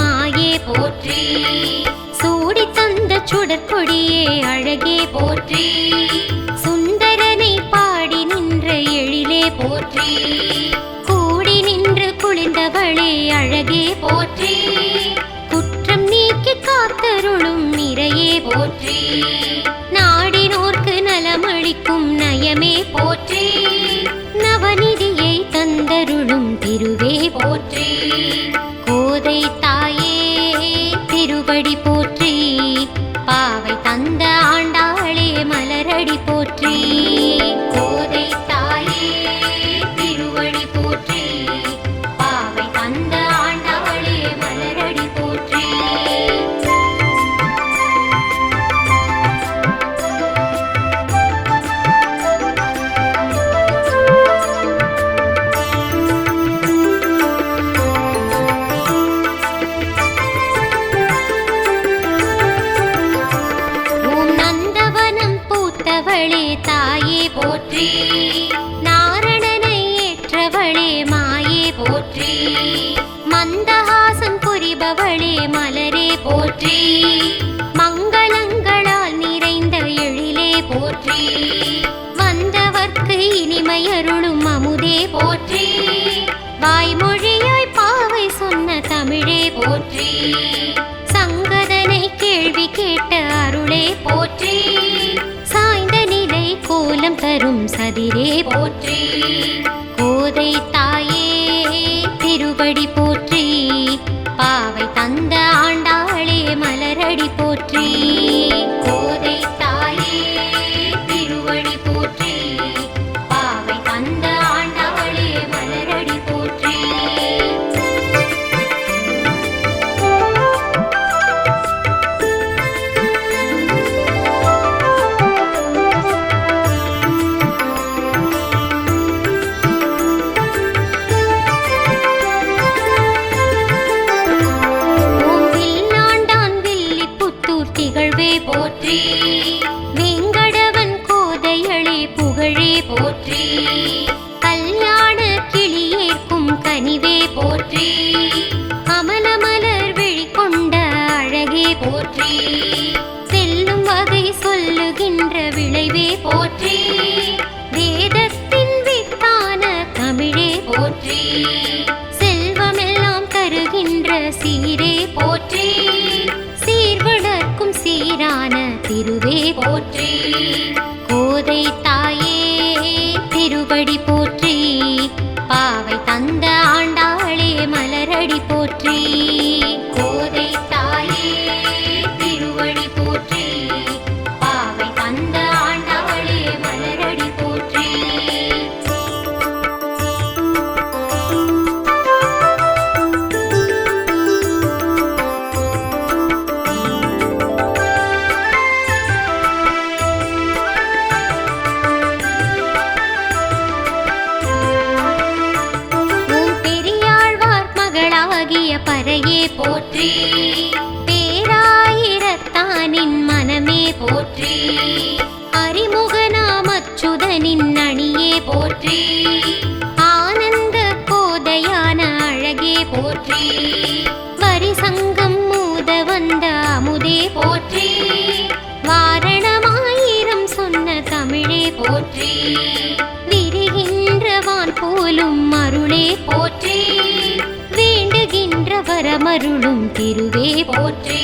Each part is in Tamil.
மாயே போற்றி. சூடி தந்த சுடற்கொடியே அழகே போற்றி. சுந்தரனை பாடி நின்ற எழிலே போற்றி. கூடி நின்று குளிர்ந்தவளே அழகே போற்றி. குற்றம் நீக்கி காத்தருளும் நிறையே போற்றி. நாடினோர்க்கு நலமளிக்கும் நயமே போற்றி. நவநிதியை தந்தருளும் திருவே போற்றி. கோதை திருவடி போற்றி பாவை தந்த ஆண்டாளே மலரடி போற்றி. ஏற்றவளே தாயே போற்றி. நாரணனை ஏற்றவளே மாயே போற்றி. மந்தஹாசம் புரிபவளே மலரே போற்றி. மங்களங்களால் நிறைந்த எழிலே போற்றி. வந்தவர்க்கு இனிமையருளும் அமுதே போற்றி. வாய்மொழியாய் பாவை சொன்ன தமிழே போற்றி. சங்கதனை கேள்வி கேட்ட அருளே போற்றி. தரும் சதிரே போற்றி. கோதை தாயே திருவடி போ செல்வமெல்லாம் தருகின்ற சீரே போற்றி. சீர்வளர்க்கும் சீரான திருவே போற்றி. கோதை தாயே திருவடி போற்றி. பாவை தந்த ஆண்ட வரமருளும் திருவே போற்றி.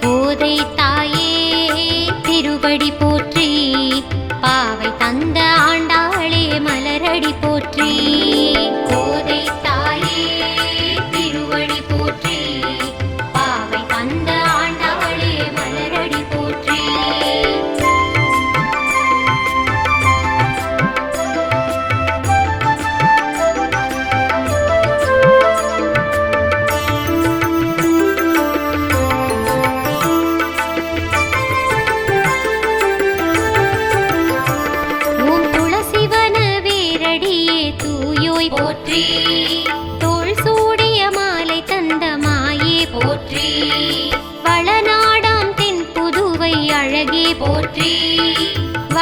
கோதை தாயே திருவடி போற்றி. பாவை தந்த ஆண்ட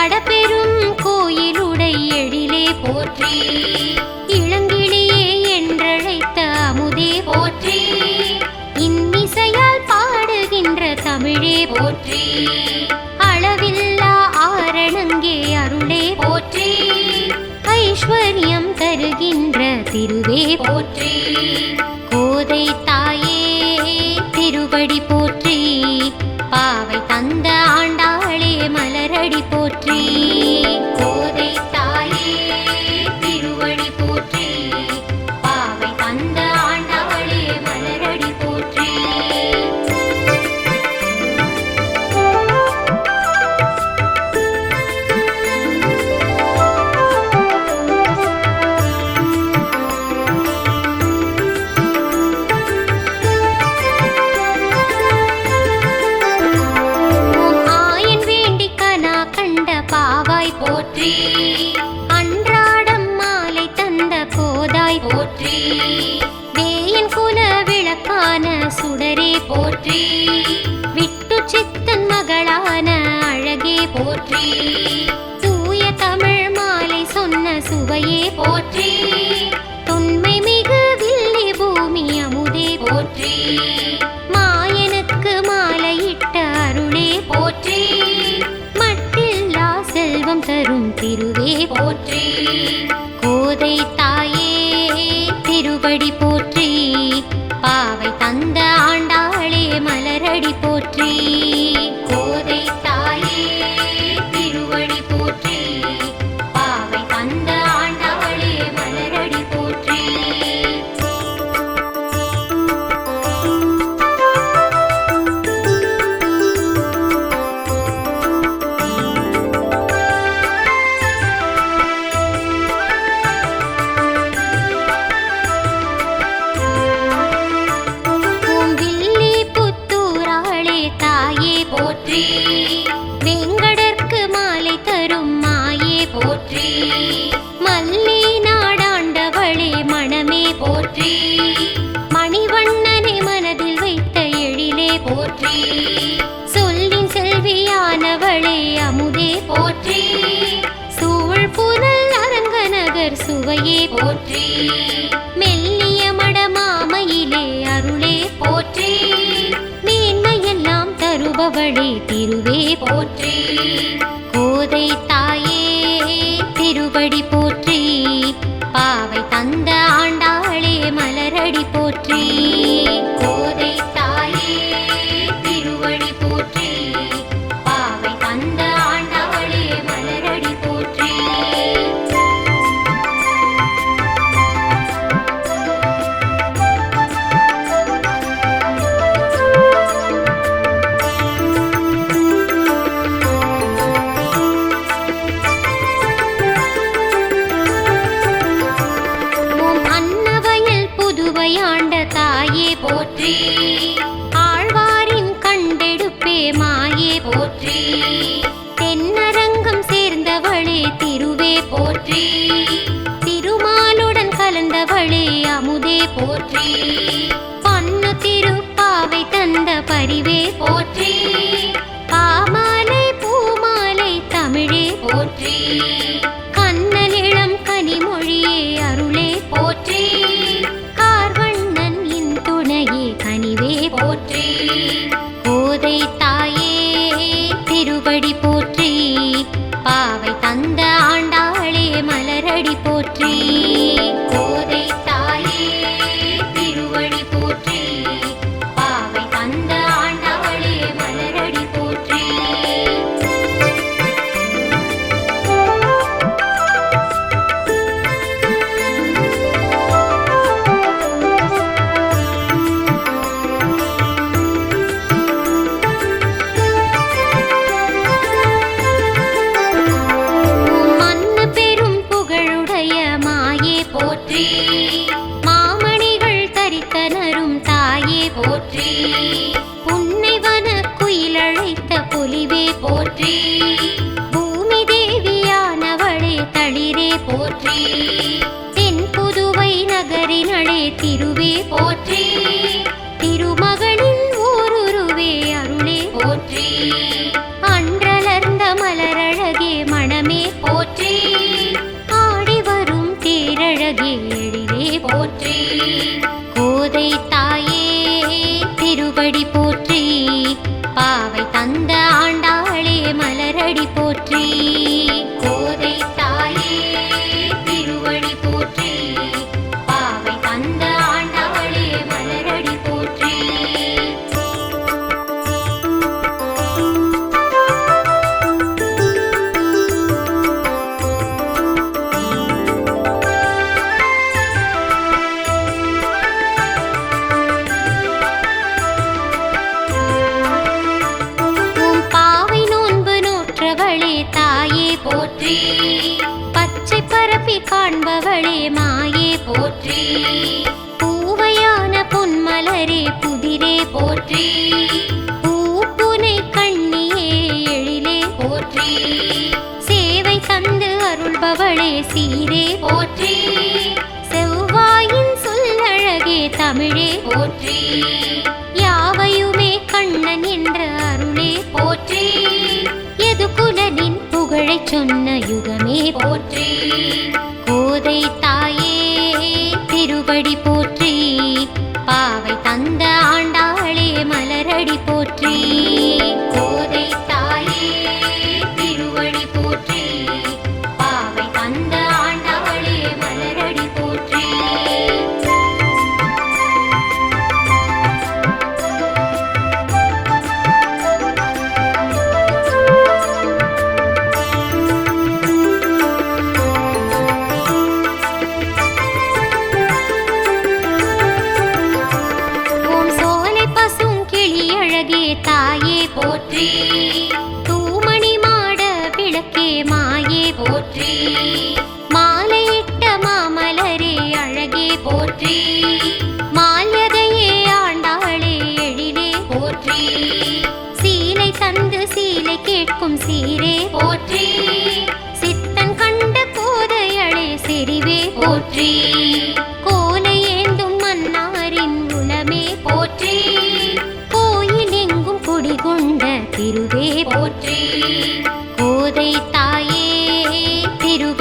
வடபெரும் கோயிலுடை எழிலே போற்றி இளங்கிளியே என்றழைத்த அமுதே போற்றி இன்னிசையால் பாடுகின்ற தமிழே போற்றி அளவில்லா ஆரணங்கே அருளே போற்றி ஐஸ்வர்யம் தருகின்ற திருவே போற்றி கோதை தாயே திருவடி போற்றி சுடரே போற்றி. விட்டு சித்தன் மகளான அழகே போற்றி. தூய தமிழ் மாலை சொன்ன சுவையே போற்றி. தொன்மை மிகு வில்லி பூமி அமுதே போற்றி. மாயனுக்கு மாலையிட்ட அருளே போற்றி. மட்டில்லா செல்வம் தரும் திருவே போற்றி. கோதை தாயே திருவடி போற்றி. பாவை தந்த ஆண்டாளே மலரடி போற்றி. அம்மையே போற்றி. மெல்லிய மடமாமையிலே அருளே போற்றி. மேன்மையெல்லாம் தருபவளே திருவே போற்றி. கோதை தாயே திருபடி போற்றி. போற்றி திருமகளே திருவே போற்றி. திருமகளின் ஊருருவே அருளே. போற்றி. போற்றி. பூப்புனை கண்ணியே எழிலே. போற்றி. சேவை தந்து அருள்பவளே சீரே. போற்றி. செவ்வாயின் சொல்லழகே தமிழே. போற்றி. யாவையுமே கண்ணன் என்ற அருளே. போற்றி. எதுகுலனின் புகழைச் சொன்ன யுகமே. போற்றி. கோதை தாயே திருவடி போற்றி. Bye.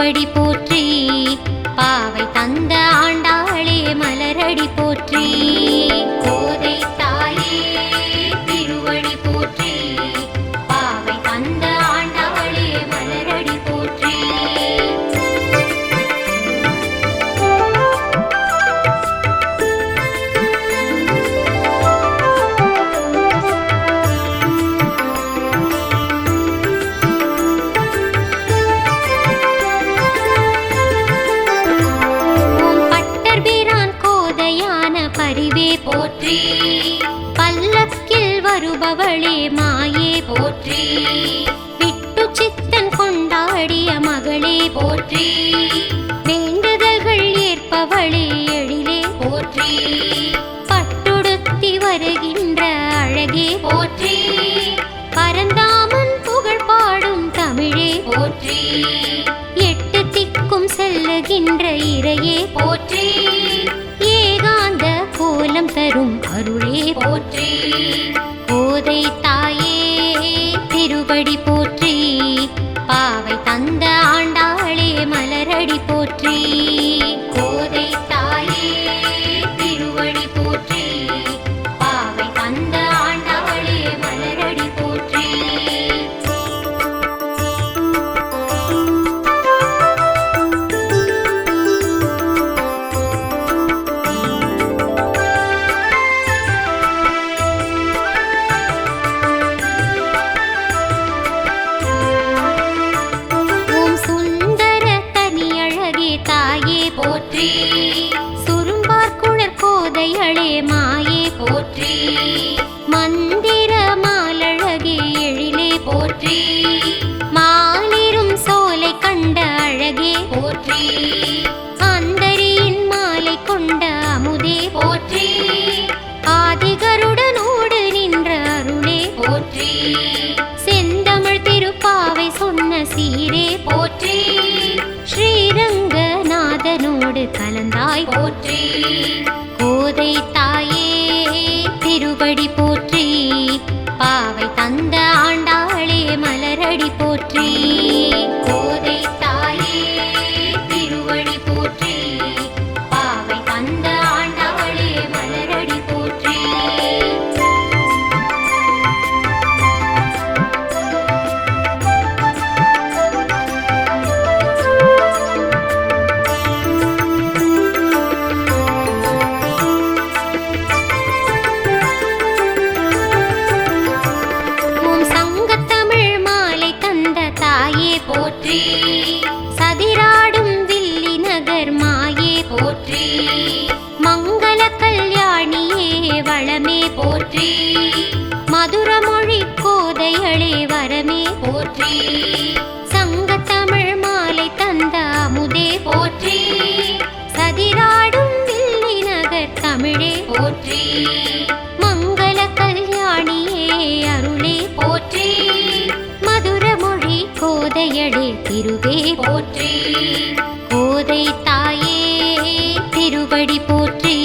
எப்படி போ அவளே மாயே போற்றி. விட்டு சித்தன் கொண்டாடிய மகளே போற்றி. வேண்டுதல்கள் ஏற்பவளே எழிலே போற்றி. பட்டுடுத்தி வருகின்ற அழகே போற்றி. பரந்தாமன் புகழ் பாடும் தமிழே போற்றி. எட்டு திக்கும் செல்லுகின்ற இறையே போற்றி. திருவடி போற்றி பாவ போற்றி. செந்தமிழ் திருப்பாவை சொன்ன சீரே போற்றி. ஸ்ரீரங்கநாதனோடு கலந்தாய் போற்றி. கோதை தாயே திருபடி போற்றி. பாவை தந்த ஆண்டாளே மலரடி போற்றி. திருவே போற்றி. கோதை தாயே திருவடி போற்றி.